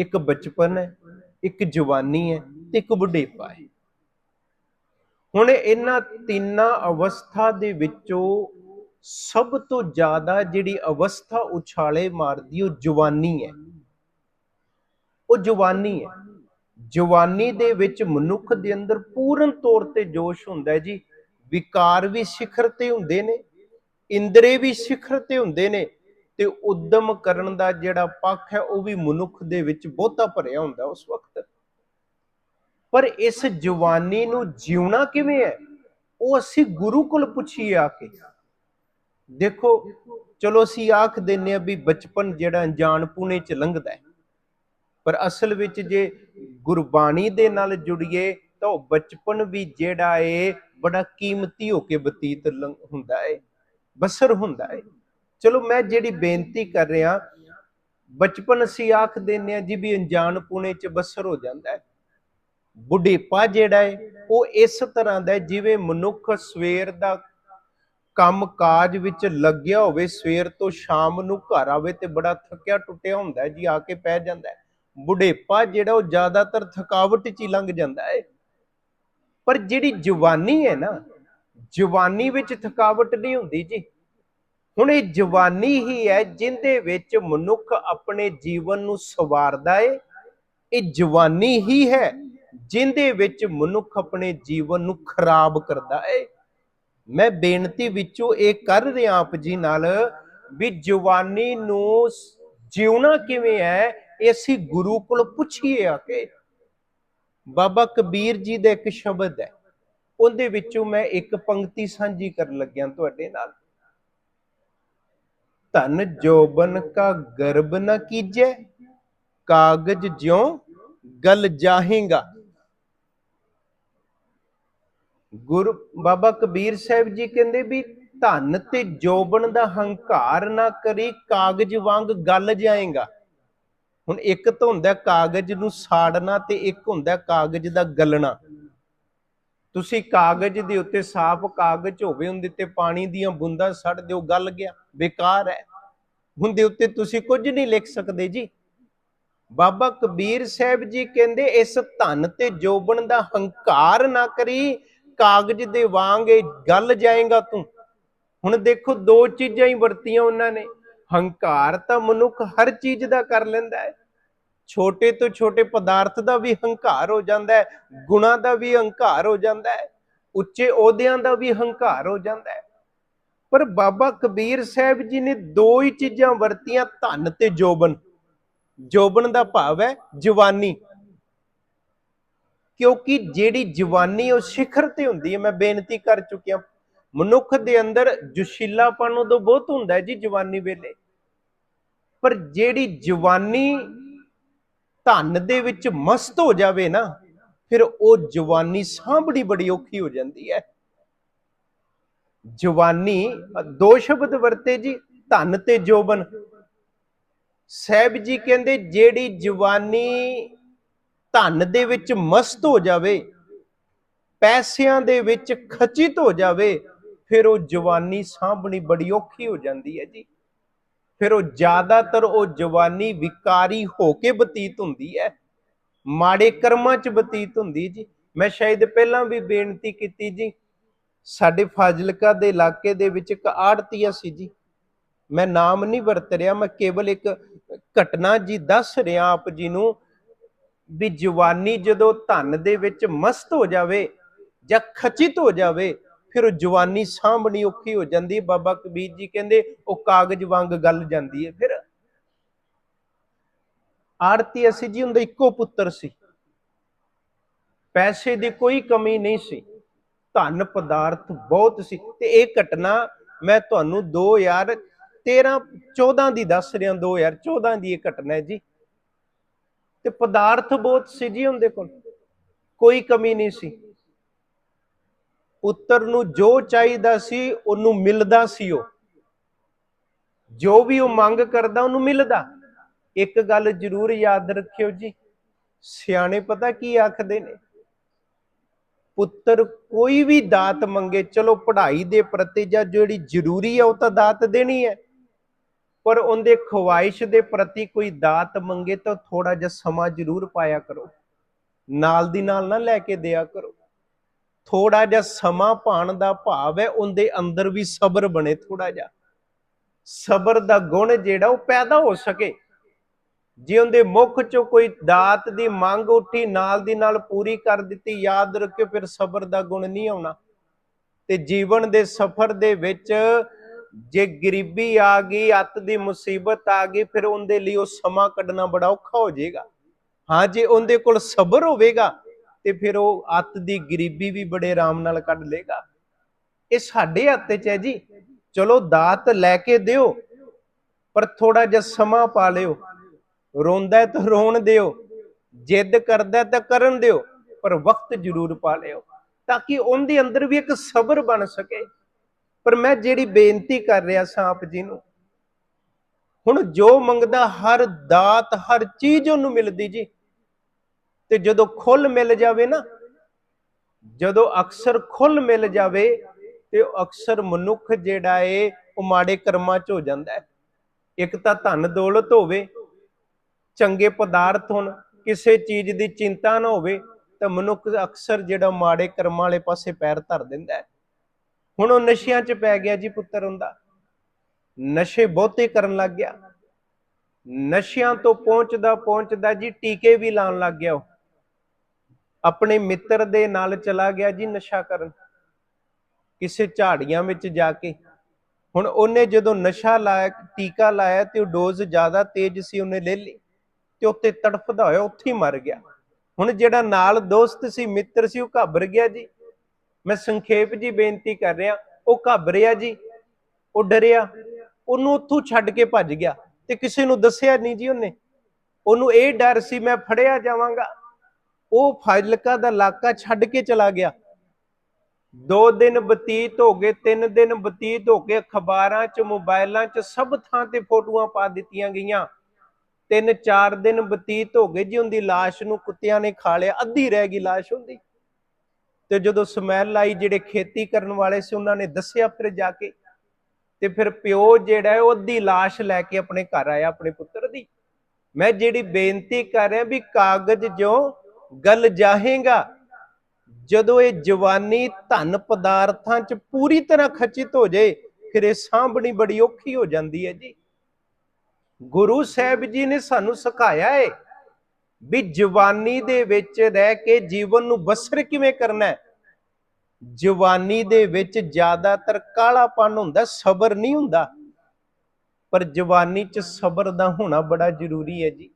ਇੱਕ ਬਚਪਨ ਹੈ, ਇੱਕ ਜਵਾਨੀ ਹੈ ਤੇ ਇੱਕ ਬੁਢੇਪਾ ਹੈ। ਹੁਣ ਇਹਨਾਂ ਤਿੰਨਾਂ ਅਵਸਥਾ ਦੇ ਵਿੱਚੋਂ ਸਭ ਤੋਂ ਜ਼ਿਆਦਾ ਜਿਹੜੀ ਅਵਸਥਾ ਉਛਾਲੇ ਮਾਰਦੀ, ਉਹ ਜਵਾਨੀ ਹੈ। ਉਹ ਜਵਾਨੀ ਹੈ। ਜਵਾਨੀ ਦੇ ਵਿੱਚ ਮਨੁੱਖ ਦੇ ਅੰਦਰ ਪੂਰਨ ਤੌਰ ਤੇ ਜੋਸ਼ ਹੁੰਦਾ ਹੈ ਜੀ। ਵਿਕਾਰ ਵੀ ਸਿਖਰ ਤੇ ਹੁੰਦੇ ਨੇ, ਇੰਦਰੇ ਵੀ ਸਿਖਰ ਤੇ ਹੁੰਦੇ ਨੇ ਤੇ ਉਦਮ ਕਰਨ ਦਾ ਜਿਹੜਾ ਪੱਖ ਹੈ, ਉਹ ਵੀ ਮਨੁੱਖ ਦੇ ਵਿੱਚ ਬਹੁਤਾ ਭਰਿਆ ਹੁੰਦਾ ਉਸ ਵਕਤ। ਪਰ ਇਸ ਜਵਾਨੀ ਨੂੰ ਜਿਉਣਾ ਕਿਵੇਂ ਹੈ? ਉਹ ਅਸੀਂ ਗੁਰੂ ਕੋਲ ਪੁੱਛੀਏ ਆ ਕੇ। ਦੇਖੋ, ਚਲੋ ਅਸੀਂ ਆਖ ਦਿੰਨੇ ਆ ਵੀ ਬਚਪਨ ਜਿਹੜਾ ਅਣਜਾਣਪੁਣੇ ਚ ਲੰਘਦਾ ਹੈ। ਪਰ ਅਸਲ ਵਿੱਚ ਜੇ ਗੁਰਬਾਣੀ ਦੇ ਨਾਲ ਜੁੜੀਏ, ਤਾਂ ਉਹ ਬਚਪਨ ਵੀ ਜਿਹੜਾ ਏ, ਬੜਾ ਕੀਮਤੀ ਹੋ ਕੇ ਬਤੀਤ ਲੰਘ- ਹੁੰਦਾ ਏ, ਬਸਰ ਹੁੰਦਾ ਏ। ਚਲੋ ਮੈਂ ਜਿਹੜੀ ਬੇਨਤੀ ਕਰ ਰਿਹਾ, ਬਚਪਨ ਅਸੀਂ ਆਖ ਦਿੰਨੇ ਆ ਜੀ ਵੀ ਅਣਜਾਣਪੁਣੇ ਚ ਬਸਰ ਹੋ ਜਾਂਦਾ ਹੈ। ਬੁਢੇਪਾ ਜਿਹੜਾ ਹੈ, ਉਹ ਇਸ ਤਰ੍ਹਾਂ ਦਾ ਜਿਵੇਂ ਮਨੁੱਖ ਸਵੇਰ ਦਾ ਕੰਮ ਕਾਜ ਵਿੱਚ ਲੱਗਿਆ ਹੋਵੇ, ਸਵੇਰ ਤੋਂ ਸ਼ਾਮ ਨੂੰ ਘਰ ਆਵੇ ਤੇ ਬੜਾ ਥੱਕਿਆ ਟੁੱਟਿਆ ਹੁੰਦਾ ਜੀ ਆ ਕੇ ਪੈ ਜਾਂਦਾ ਬੁਢੇਪਾ ਜਿਹੜਾ ਉਹ ਜ਼ਿਆਦਾਤਰ ਥਕਾਵਟ 'ਚ ਹੀ ਲੰਘ ਜਾਂਦਾ ਹੈ। ਪਰ ਜਿਹੜੀ ਜਵਾਨੀ ਹੈ ਨਾ, ਜਵਾਨੀ ਵਿੱਚ ਥਕਾਵਟ ਨਹੀਂ ਹੁੰਦੀ ਜੀ। ਹੁਣ ਇਹ ਜਵਾਨੀ ਹੀ ਹੈ ਜਿੰਦੇ ਵਿੱਚ ਮਨੁੱਖ ਆਪਣੇ ਜੀਵਨ ਨੂੰ ਸਵਾਰਦਾ ਏ। ਇਹ ਜਵਾਨੀ ਹੀ ਹੈ ਜਿੰਦੇ ਵਿੱਚ ਮਨੁੱਖ ਆਪਣੇ ਜੀਵਨ ਨੂੰ ਖਰਾਬ ਕਰਦਾ ਏ। ਮੈਂ ਬੇਨਤੀ ਵਿੱਚੋਂ ਇਹ ਕਰ ਰਿਹਾ ਆਪ ਜੀ ਨਾਲ ਵੀ ਜਵਾਨੀ ਨੂੰ ਜਿਉਣਾ ਕਿਵੇਂ ਹੈ, ਇਹ ਅਸੀਂ ਗੁਰੂ ਕੋਲ ਪੁੱਛੀਏ ਆ ਕੇ। ਬਾਬਾ ਕਬੀਰ ਜੀ ਦਾ ਇੱਕ ਸ਼ਬਦ ਹੈ। ਉਹਦੇ ਵਿੱਚੋਂ ਮੈਂ ਇੱਕ ਪੰਕਤੀ ਸਾਂਝੀ ਕਰਨ ਲੱਗਿਆ ਤੁਹਾਡੇ ਨਾਲ। ਧਨ ਜੋਬਨ ਕਾ ਗਰਬ ਨ ਕੀਜੈ, ਕਾਗਜ ਜਿਉ ਗਲ ਜਾਹੇਗਾ। ਗੁਰੂ ਬਾਬਾ ਕਬੀਰ ਸਾਹਿਬ ਜੀ ਕਹਿੰਦੇ ਵੀ ਧਨ ਤੇ ਜੋਬਨ ਦਾ ਹੰਕਾਰ ਨਾ ਕਰੀ, ਕਾਗਜ਼ ਵਾਂਗ ਗਲ ਜਾਏਗਾ। ਹੁਣ ਇੱਕ ਤਾਂ ਹੁੰਦਾ ਕਾਗਜ਼ ਨੂੰ ਸਾੜਨਾ ਤੇ ਇੱਕ ਹੁੰਦਾ ਕਾਗਜ਼ ਦਾ ਗਲਣਾ। ਤੁਸੀਂ ਕਾਗਜ਼ ਦੇ ਉੱਤੇ ਸਾਫ਼ ਕਾਗਜ਼ ਹੋਵੇ, ਉਹਦੇ ਤੇ ਪਾਣੀ ਦੀਆਂ ਬੂੰਦਾਂ ਸੜ ਦਿਓ, ਗਲ ਗਿਆ, ਬੇਕਾਰ ਹੈ। ਹੁੰਦੇ ਉੱਤੇ ਤੁਸੀਂ ਕੁਝ ਨਹੀਂ ਲਿਖ ਸਕਦੇ ਜੀ। ਬਾਬਾ ਕਬੀਰ ਸਾਹਿਬ ਜੀ ਕਹਿੰਦੇ, ਇਸ ਧਨ ਤੇ ਜੋਬਨ ਦਾ ਹੰਕਾਰ ਨਾ ਕਰੀ, ਕਾਗਜ਼ ਦੇ ਵਾਂਗ ਇਹ ਗੱਲ ਜਾਏਗਾ ਤੂੰ। ਹੁਣ ਦੇਖੋ, ਦੋ ਚੀਜ਼ਾਂ ਹੀ ਵਰਤੀਆਂ ਉਹਨਾਂ ਨੇ। ਹੰਕਾਰ ਤਾਂ ਮਨੁੱਖ ਹਰ ਚੀਜ਼ ਦਾ ਕਰ ਲੈਂਦਾ ਹੈ। ਛੋਟੇ ਤੋਂ ਛੋਟੇ ਪਦਾਰਥ ਦਾ ਵੀ ਹੰਕਾਰ ਹੋ ਜਾਂਦਾ ਹੈ, ਗੁਣਾ ਦਾ ਵੀ ਹੰਕਾਰ ਹੋ ਜਾਂਦਾ ਹੈ, ਉੱਚੇ ਅਹੁਦਿਆਂ ਦਾ ਵੀ ਹੰਕਾਰ ਹੋ ਜਾਂਦਾ ਹੈ। ਪਰ ਬਾਬਾ ਕਬੀਰ ਸਾਹਿਬ ਜੀ ਨੇ ਦੋ ਹੀ ਚੀਜ਼ਾਂ ਵਰਤੀਆਂ, ਧਨ ਤੇ ਜੋਬਨ। ਜੋਬਨ ਦਾ ਭਾਵ ਹੈ ਜਵਾਨੀ। ਕਿਉਂਕਿ ਜਿਹੜੀ ਜਵਾਨੀ ਉਹ ਸਿਖਰ ਤੇ ਹੁੰਦੀ ਹੈ, ਮੈਂ ਬੇਨਤੀ ਕਰ ਚੁੱਕਿਆ। ਮਨੁੱਖ ਦੇ ਅੰਦਰ ਜੁਸ਼ੀਲਾਪਨ ਉਦੋਂ ਬਹੁਤ ਹੁੰਦਾ ਹੈ ਜੀ ਜਵਾਨੀ ਵੇਲੇ। ਪਰ ਜਿਹੜੀ ਜਵਾਨੀ ਧਨ ਦੇ ਵਿੱਚ ਮਸਤ ਹੋ ਜਾਵੇ ਨਾ, ਫਿਰ ਉਹ ਜਵਾਨੀ ਸਾਂਭਣੀ ਬੜੀ ਔਖੀ ਹੋ ਜਾਂਦੀ ਹੈ। ਜਵਾਨੀ, ਦੋ ਸ਼ਬਦ ਵਰਤੇ ਜੀ, ਧਨ ਤੇ ਜੋਬਨ। ਸਾਹਿਬ ਜੀ ਕਹਿੰਦੇ, ਜਿਹੜੀ ਜਵਾਨੀ ਧਨ ਦੇ ਵਿੱਚ ਮਸਤ ਹੋ ਜਾਵੇ, ਪੈਸਿਆਂ ਦੇ ਵਿੱਚ ਖਚਿਤ ਹੋ ਜਾਵੇ, ਫਿਰ ਉਹ ਜਵਾਨੀ ਸਾਂਭਣੀ ਬੜੀ ਔਖੀ ਹੋ ਜਾਂਦੀ ਹੈ ਜੀ। ਫਿਰ ਉਹ ਜ਼ਿਆਦਾਤਰ ਉਹ ਜਵਾਨੀ ਵਿਕਾਰੀ ਹੋ ਕੇ ਬਤੀਤ ਹੁੰਦੀ ਹੈ। ਮਾੜੇ ਕਰਮਾਂ 'ਚ ਬਤੀਤ ਹੁੰਦੀ ਜੀ। ਮੈਂ ਸ਼ਾਇਦ ਪਹਿਲਾਂ ਵੀ ਬੇਨਤੀ ਕੀਤੀ ਜੀ, ਸਾਡੇ ਫਾਜ਼ਿਲਕਾ ਦੇ ਇਲਾਕੇ ਦੇ ਵਿੱਚ ਇੱਕ ਆੜਤੀਆ ਸੀ ਜੀ। ਮੈਂ ਨਾਮ ਨਹੀਂ ਵਰਤ ਰਿਹਾ, ਮੈਂ ਕੇਵਲ ਇੱਕ ਘਟਨਾ ਜੀ ਦੱਸ ਰਿਹਾ ਆਪ ਜੀ ਨੂੰ ਵੀ ਜਵਾਨੀ ਜਦੋਂ ਧਨ ਦੇ ਵਿੱਚ ਮਸਤ ਹੋ ਜਾਵੇ ਜਾਂ ਖਚਿਤ ਹੋ ਜਾਵੇ ਫਿਰ ਉਹ ਜਵਾਨੀ ਸਾਂਭਣੀ ਔਖੀ ਹੋ ਜਾਂਦੀ ਹੈ। ਬਾਬਾ ਕਬੀਰ ਜੀ ਕਹਿੰਦੇ, ਉਹ ਕਾਗਜ਼ ਵਾਂਗ ਗੱਲ ਜਾਂਦੀ ਹੈ। ਫਿਰ ਆਰਤੀ ਅਸੀਂ ਜੀ ਹੁੰਦਾ ਇੱਕੋ ਪੁੱਤਰ ਸੀ। ਪੈਸੇ ਦੀ ਕੋਈ ਕਮੀ ਨਹੀਂ ਸੀ। ਧਨ ਪਦਾਰਥ ਬਹੁਤ ਸੀ। ਤੇ ਇਹ ਘਟਨਾ ਮੈਂ ਤੁਹਾਨੂੰ 2013 14 ਦੀ ਦੱਸ ਰਿਹਾ 2014 ਦੀ ਇਹ ਘਟਨਾ ਹੈ ਜੀ। ਤੇ ਪਦਾਰਥ ਬਹੁਤ ਸੀ ਜੀ ਉਹਦੇ ਕੋਲ। ਕੋਈ ਕਮੀ ਨਹੀਂ ਸੀ। ਪੁੱਤਰ ਨੂੰ ਜੋ ਚਾਹੀਦਾ ਸੀ, ਉਹਨੂੰ ਮਿਲਦਾ ਸੀ ਉਹ। ਜੋ ਵੀ ਉਹ ਮੰਗ ਕਰਦਾ, ਉਹਨੂੰ ਮਿਲਦਾ। ਇੱਕ ਗੱਲ ਜ਼ਰੂਰ ਯਾਦ ਰੱਖਿਓ ਜੀ, ਸਿਆਣੇ ਪਤਾ ਕੀ ਆਖਦੇ ਨੇ? ਪੁੱਤਰ ਕੋਈ ਵੀ ਦਾਤ ਮੰਗੇ, ਚਲੋ ਪੜ੍ਹਾਈ ਦੇ ਪ੍ਰਤੀ ਜਾਂ ਜਿਹੜੀ ਜ਼ਰੂਰੀ ਹੈ ਉਹ ਤਾਂ ਦਾਤ ਦੇਣੀ ਹੈ। ਪਰ ਉਹਦੇ ਖਵਾਇਸ਼ ਦੇ ਪ੍ਰਤੀ ਕੋਈ ਦਾਤ ਮੰਗੇ ਤਾਂ ਥੋੜਾ ਜਿਹਾ ਸਮਾਂ ਜ਼ਰੂਰ ਪਾਇਆ ਕਰੋ। ਨਾਲ ਦੀ ਨਾਲ ਨਾ ਲੈ ਕੇ ਦਿਆ ਕਰੋ। ਥੋੜਾ ਜਿਹਾ ਸਮਾਂ ਪਾਣ ਦਾ ਭਾਵ ਹੈ, ਉਹਦੇ ਅੰਦਰ ਵੀ ਸਬਰ ਬਣੇ ਥੋੜਾ ਜਿਹਾ। ਸਬਰ ਦਾ ਗੁਣ ਜਿਹੜਾ ਉਹ ਪੈਦਾ ਹੋ ਸਕੇ। ਜੇ ਉਹਦੇ ਮੁਖ ਚੋਂ ਕੋਈ ਦਾਤ ਦੀ ਮੰਗ ਉੱਠੀ, ਨਾਲ ਦੀ ਨਾਲ ਪੂਰੀ ਕਰ ਦਿੱਤੀ, ਯਾਦ ਰੱਖਿਓ, ਫਿਰ ਸਬਰ ਦਾ ਗੁਣ ਨਹੀਂ ਆਉਣਾ। ਤੇ ਜੀਵਨ ਦੇ ਸਫ਼ਰ ਦੇ ਵਿੱਚ ਜੇ ਗਰੀਬੀ ਆ ਗਈ, ਅੱਤ ਦੀ ਮੁਸੀਬਤ ਆ ਗਈ, ਫਿਰ ਉਹਦੇ ਲਈ ਉਹ ਸਮਾਂ ਕੱਢਣਾ ਬੜਾ ਔਖਾ ਹੋ ਜਾਏਗਾ। ਹਾਂ, ਜੇ ਉਹਦੇ ਕੋਲ ਸਬਰ ਹੋਵੇਗਾ ਤੇ ਫਿਰ ਉਹ ਅੱਤ ਦੀ ਗਰੀਬੀ ਵੀ ਬੜੇ ਆਰਾਮ ਨਾਲ ਕੱਢ ਲੇਗਾ ਇਹ ਸਾਡੇ ਹੱਥ 'ਚ ਹੈ ਜੀ। ਚਲੋ ਦਾਤ ਲੈ ਕੇ ਦਿਓ, ਪਰ ਥੋੜਾ ਜਿਹਾ ਸਮਾਂ ਪਾ ਲਿਓ। ਰੋਂਦਾ ਤਾਂ ਰੋਣ ਦਿਓ, ਜਿੱਦ ਕਰਦਾ ਤਾਂ ਕਰਨ ਦਿਓ, ਪਰ ਵਕਤ ਜ਼ਰੂਰ ਪਾ ਲਿਓ, ਤਾਂ ਕਿ ਉਹਦੇ ਅੰਦਰ ਵੀ ਇੱਕ ਸਬਰ ਬਣ ਸਕੇ। ਪਰ ਮੈਂ ਜਿਹੜੀ ਬੇਨਤੀ ਕਰ ਰਿਹਾ ਸਾਂ ਆਪ ਜੀ ਨੂੰ, ਹੁਣ ਜੋ ਮੰਗਦਾ ਹਰ ਦਾਤ, ਹਰ ਚੀਜ਼ ਉਹਨੂੰ ਮਿਲਦੀ ਜੀ। ਤੇ ਜਦੋਂ ਖੁੱਲ ਮਿਲ ਜਾਵੇ ਨਾ, ਜਦੋਂ ਅਕਸਰ ਖੁੱਲ ਮਿਲ ਜਾਵੇ ਤੇ ਅਕਸਰ ਮਨੁੱਖ ਜਿਹੜਾ ਏ, ਉਹ ਮਾੜੇ ਕਰਮਾਂ 'ਚ ਹੋ ਜਾਂਦਾ ਹੈ। ਇੱਕ ਤਾਂ ਧਨ ਦੌਲਤ ਹੋਵੇ, ਚੰਗੇ ਪਦਾਰਥ ਹੋਣ, ਕਿਸੇ ਚੀਜ਼ ਦੀ ਚਿੰਤਾ ਨਾ ਹੋਵੇ, ਤਾਂ ਮਨੁੱਖ ਅਕਸਰ ਜਿਹੜਾ ਮਾੜੇ ਕਰਮਾਂ ਵਾਲੇ ਪਾਸੇ ਪੈਰ ਧਰ ਦਿੰਦਾ ਹੈ। ਹੁਣ ਉਹ ਨਸ਼ਿਆਂ 'ਚ ਪੈ ਗਿਆ ਜੀ ਪੁੱਤਰ ਹੁੰਦਾ ਨਸ਼ੇ ਬਹੁਤੇ ਕਰਨ ਲੱਗ ਗਿਆ। ਨਸ਼ਿਆਂ ਤੋਂ ਪਹੁੰਚਦਾ ਪਹੁੰਚਦਾ ਜੀ ਟੀਕੇ ਵੀ ਲਾਉਣ ਲੱਗ ਗਿਆ ਉਹ। ਆਪਣੇ ਮਿੱਤਰ ਦੇ ਨਾਲ ਚਲਾ ਗਿਆ ਜੀ ਨਸ਼ਾ ਕਰਨ। ਕਿਸੇ ਝਾੜੀਆਂ ਵਿੱਚ ਜਾ ਕੇ। ਹੁਣ ਉਹਨੇ ਜਦੋਂ ਨਸ਼ਾ ਲਾਇਆ, ਟੀਕਾ ਲਾਇਆ ਤੇ ਉਹ ਡੋਜ਼ ਜ਼ਿਆਦਾ ਤੇਜ਼ ਸੀ, ਉਹਨੇ ਲੈ ਲਈ ਤੇ ਉੱਤੇ ਤੜਫਦਾ ਹੋਇਆ, ਉੱਥੇ ਹੀ ਮਰ ਗਿਆ। ਹੁਣ ਜਿਹੜਾ ਨਾਲ ਦੋਸਤ ਸੀ, ਮਿੱਤਰ ਸੀ, ਉਹ ਘਾਬਰ ਗਿਆ ਜੀ। ਮੈਂ ਸੰਖੇਪ ਜੀ ਬੇਨਤੀ ਕਰ ਰਿਹਾ, ਉਹ ਘਾਬਰਿਆ ਜੀ, ਉਹ ਡਰਿਆ, ਉਹਨੂੰ ਉੱਥੋਂ ਛੱਡ ਕੇ ਭੱਜ ਗਿਆ ਤੇ ਕਿਸੇ ਨੂੰ ਦੱਸਿਆ ਨਹੀਂ ਜੀ ਉਹਨੇ। ਉਹਨੂੰ ਇਹ ਡਰ ਸੀ, ਮੈਂ ਫੜਿਆ ਜਾਵਾਂਗਾ। ਉਹ ਫਾਜ਼ਿਲਕਾ ਦਾ ਇਲਾਕਾ ਛੱਡ ਕੇ ਚਲਾ ਗਿਆ ਦੋ ਦਿਨ ਬਤੀਤ ਹੋ ਗਏ ਤਿੰਨ ਦਿਨ ਬਤੀਤ ਹੋ ਗਏ ਅਖਬਾਰਾਂ 'ਚ ਮੋਬਾਈਲਾਂ 'ਚ ਸਭ ਥਾਂ ਤੇ ਫੋਟੋਆਂ ਪਾ ਦਿੱਤੀਆਂ ਗਈਆਂ ਤਿੰਨ ਚਾਰ ਦਿਨ ਬਤੀਤ ਹੋ ਗਏ ਜੀ ਉਹਦੀ লাশ ਨੂੰ ਕੁੱਤਿਆਂ ਨੇ ਖਾ ਲਿਆ ਅੱਧੀ ਰਹਿ ਗਈ লাশ ਹੁੰਦੀ ਤੇ ਜਦੋਂ ਸਮੈਲ ਆਈ ਜਿਹੜੇ ਖੇਤੀ ਕਰਨ ਵਾਲੇ ਸੀ ਉਹਨਾਂ ਨੇ ਦੱਸਿਆ ਫਿਰ ਜਾ ਕੇ ਤੇ ਫਿਰ ਪਿਓ ਜਿਹੜਾ ਹੈ ਉਹ ਅੱਧੀ লাশ ਲੈ ਕੇ ਆਪਣੇ ਘਰ ਆਇਆ ਆਪਣੇ ਪੁੱਤਰ ਦੀ ਮੈਂ ਜਿਹੜੀ ਬੇਨਤੀ ਕਰ ਰਿਹਾ ਵੀ ਕਾਗਜ਼ ਜੋ ਗਲ ਜਾਹੇਗਾ। ਜਦੋਂ ਇਹ ਜਵਾਨੀ ਧਨ ਪਦਾਰਥਾਂ 'ਚ ਪੂਰੀ ਤਰ੍ਹਾਂ ਖਚਿਤ ਹੋ ਜਾਏ, ਫਿਰ ਇਹ ਸਾਂਭਣੀ ਬੜੀ ਔਖੀ ਹੋ ਜਾਂਦੀ ਹੈ ਜੀ। ਗੁਰੂ ਸਾਹਿਬ ਜੀ ਨੇ ਸਾਨੂੰ ਸਿਖਾਇਆ ਏ ਵੀ ਜਵਾਨੀ ਦੇ ਵਿੱਚ ਰਹਿ ਕੇ ਜੀਵਨ ਨੂੰ ਬਸਰ ਕਿਵੇਂ ਕਰਨਾ ਹੈ। ਜਵਾਨੀ ਦੇ ਵਿੱਚ ਜ਼ਿਆਦਾਤਰ ਕਾਲਾਪਨ ਹੁੰਦਾ, ਸਬਰ ਨਹੀਂ ਹੁੰਦਾ। ਪਰ ਜਵਾਨੀ 'ਚ ਸਬਰ ਦਾ ਹੋਣਾ ਬੜਾ ਜ਼ਰੂਰੀ ਹੈ ਜੀ।